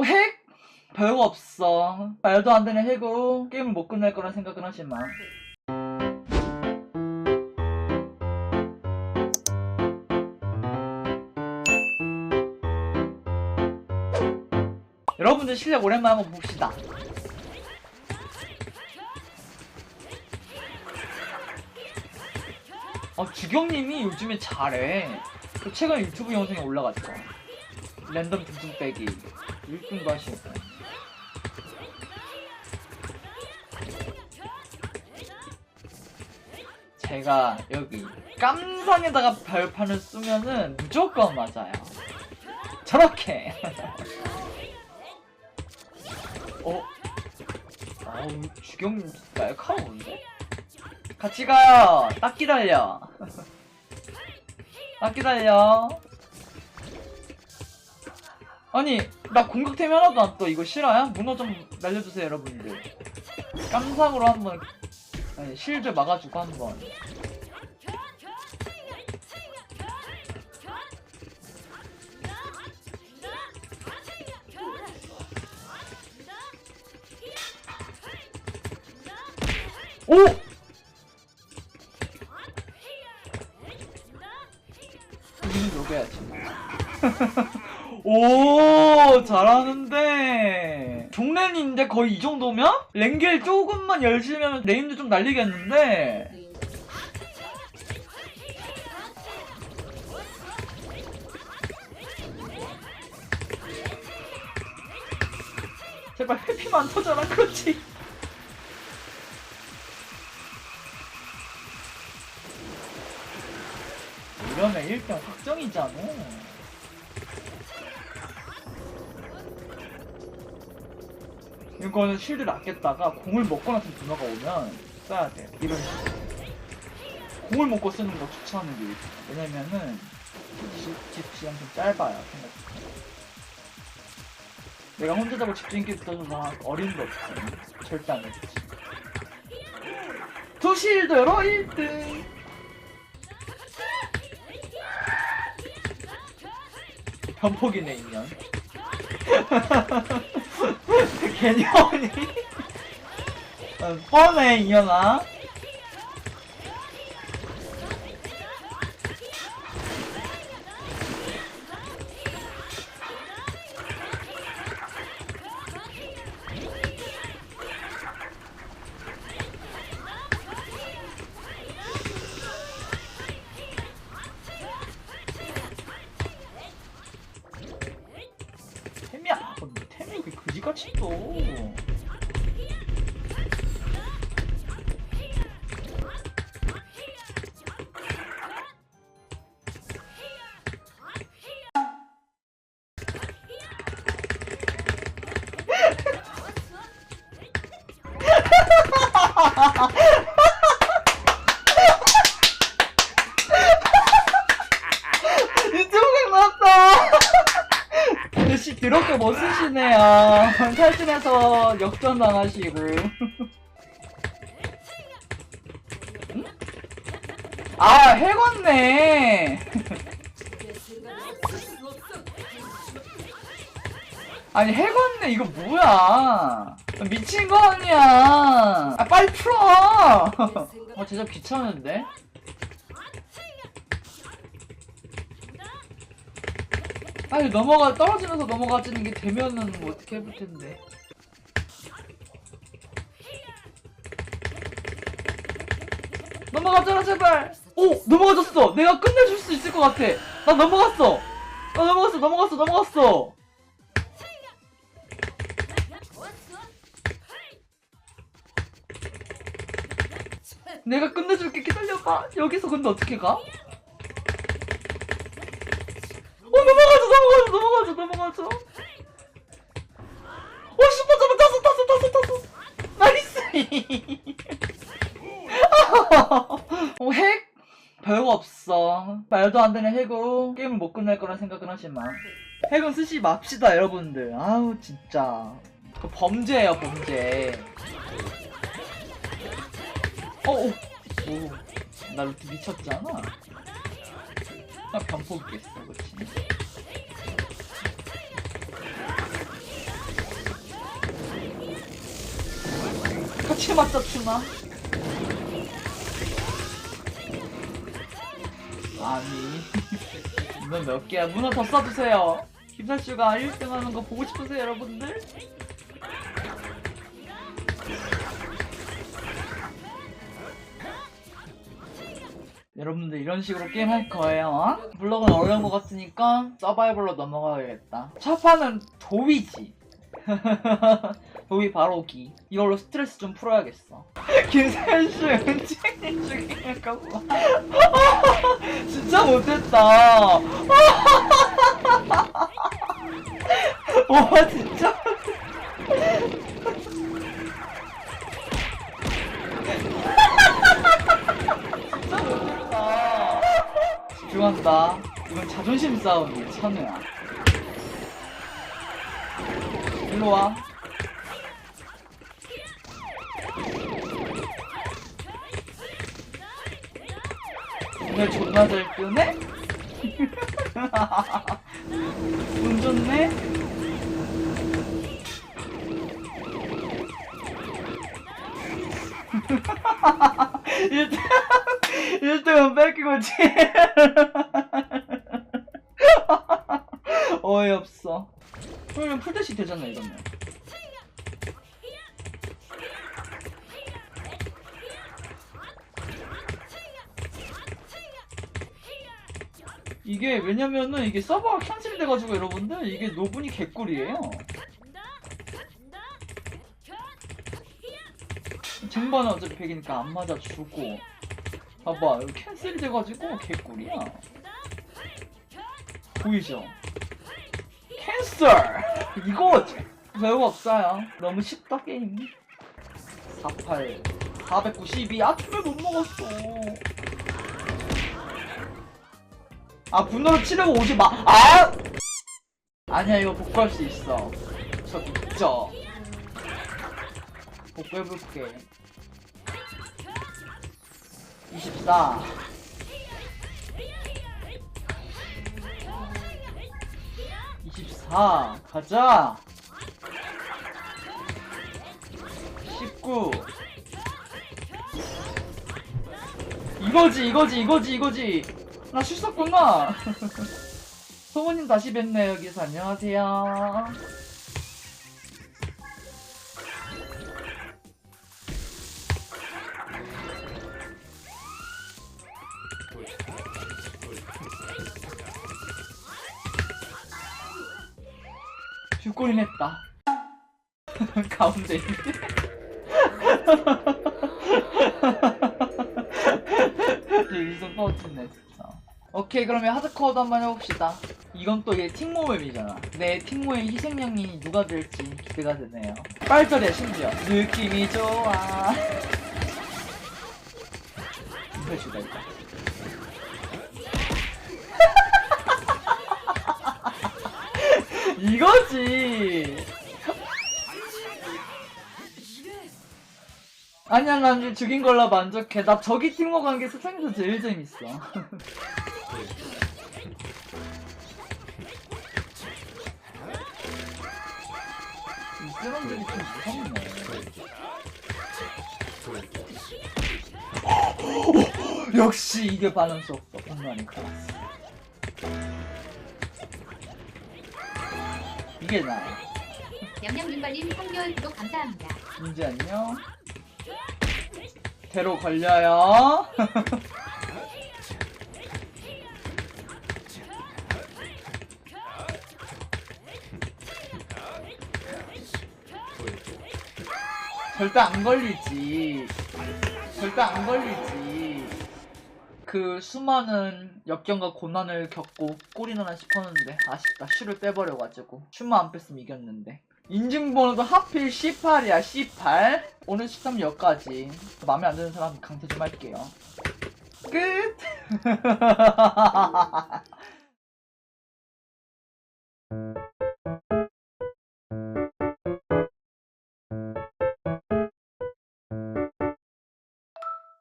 어, 핵? 별거 없어. 말도 안 되는 핵으로 게임을 못 끝낼 거란 생각은 하지 마. 여러분들 실력 오랜만에 한번 봅시다. 어, 주경님이 요즘에 잘해. 그 최근에 유튜브 영상에 올라갔죠. 랜덤 등등 빼기 1등도 하시고. 제가 여기 깜상에다가 별판을 쓰면은 무조건 맞아요. 저렇게. 어? 아우, 주경님 날카로운데? 같이 가요! 딱 기다려! 딱 기다려! 아니, 나 공격템이 하나도 안 떠. 이거 실화야? 문어 좀 날려주세요, 여러분들. 깜상으로 한번, 아니, 실드 막아주고 한번. 오! 오, 잘하는데. 종랜인데 거의 이 정도면? 랭겔 조금만 열심히 하면 네임도 좀 날리겠는데? 제발 회피만 터져라, 그렇지. 이러면 1등 확정이잖아. 이거는 쉴드를 아꼈다가 공을 먹고 나서 분화가 오면 써야 돼. 이런 식으로. 공을 먹고 쓰는 거 추천하는 게. 왜냐면은 집, 집 시간 좀 짧아요. 생각보다. 내가 혼자 잡고 집중있게 붙어줘서 어림도 없어. 절대 안 해주지. 두 실드로 1등! 변폭이네 인연 개념이. 어, 뻔해 인연아 드럽게 멋있으시네요. 탈진해서 역전 당하시고. 응? 아, 해건네. 아니, 해건네. 이거 뭐야. 미친 거 아니야. 아, 빨리 풀어. 아, 제작 귀찮은데? 아니 넘어가 떨어지면서 넘어가지는 게 되면은 뭐 어떻게 해볼 텐데. 넘어가잖아 제발. 오 넘어가졌어. 내가 끝내줄 수 있을 것 같아. 나 넘어갔어. 나 넘어갔어 넘어갔어 넘어갔어. 내가 끝내줄게 기다려봐. 여기서 근데 어떻게 가? 어 넘어가죠 넘어가죠? 오 슈퍼 잡아 탔어 탔어 탔어 탔어. 나이스. 어, 핵? 별거 없어. 말도 안 되는 핵으로 게임을 못 끝낼 거란 생각은 하지 마 핵은 쓰지 맙시다 여러분들. 아우 진짜. 그 범죄예요 범죄. 어어 오나 루트 미쳤잖아. 나 변폭 있겠어 그치 같이 맞자 추나? 아니 이건 몇 개야 문어 더 쏴주세요 김사슈가 1등 하는 거 보고 싶으세요 여러분들? 여러분들 이런 식으로 게임 할 거예요. 블럭은 어려운 것 같으니까 서바이벌로 넘어가야겠다. 첫 판은 도위지. 도위 바로 기. 이걸로 스트레스 좀 풀어야겠어. 김세현 씨 은진이 죽이니까 봐. 진짜 못했다. 와 진짜. 진짜 못했다. 집중한다. 이건 자존심 싸움이야, 찬우야. 일로 와. 오늘 존나 잘 뜨네? 운 좋네? 일등 1등은 뺏기고지. 어이없어. 그러면 풀대시 되잖아, 이러면. 이게 왜냐면은 이게 서버가 캔슬이 돼가지고 여러분들 이게 노분이 개꿀이에요. 쟁반은 어차피 100이니까 안 맞아 주고. 봐봐, 여기 캔슬이 돼가지고 개꿀이야. 보이죠? 캔슬! 이거지! 별거 없어요. 너무 쉽다, 게임. 48, 492. 아, 정말 못 먹었어. 아, 분노로 치려고 오지 마. 아! 아니야, 이거 복구할 수 있어. 저 믿죠? 복구해볼게. 24. 이십사 가자 19 이거지 이거지 이거지 이거지 나 실수했구나. 소모님 다시 뵙네 여기서. 안녕하세요. 죽골인 했다. 가운데 있는데 퍼지네 진짜 오케이 그러면 하드코어도 한번 해봅시다. 이건 또얘 팅모음이잖아. 내 팅모의 희생양이 누가 될지 기대가 되네요. 빨절이야 심지어. 느낌이 좋아. 이거 주다 일단 이거지. 난 이제 죽인 걸로 만족해. 나 저기 팀워 간게 세상에서 제일 재밌어 역시 이게 밸런스 없어. 공간이 클라스. 이게 나야 양념윤발님 한겨울 구독 감사합니다. 민지 안녕. 대로 걸려요 절대 안 걸리지. 절대 안 걸리지. 그 수많은 역경과 고난을 겪고 꼬리나나 싶었는데 아쉽다. 슈를 빼버려가지고 슈만 안 뺐으면 이겼는데. 인증번호도 하필 18이야 18 오늘 13여까지 마음에 안 드는 사람 강퇴 좀 할게요 끝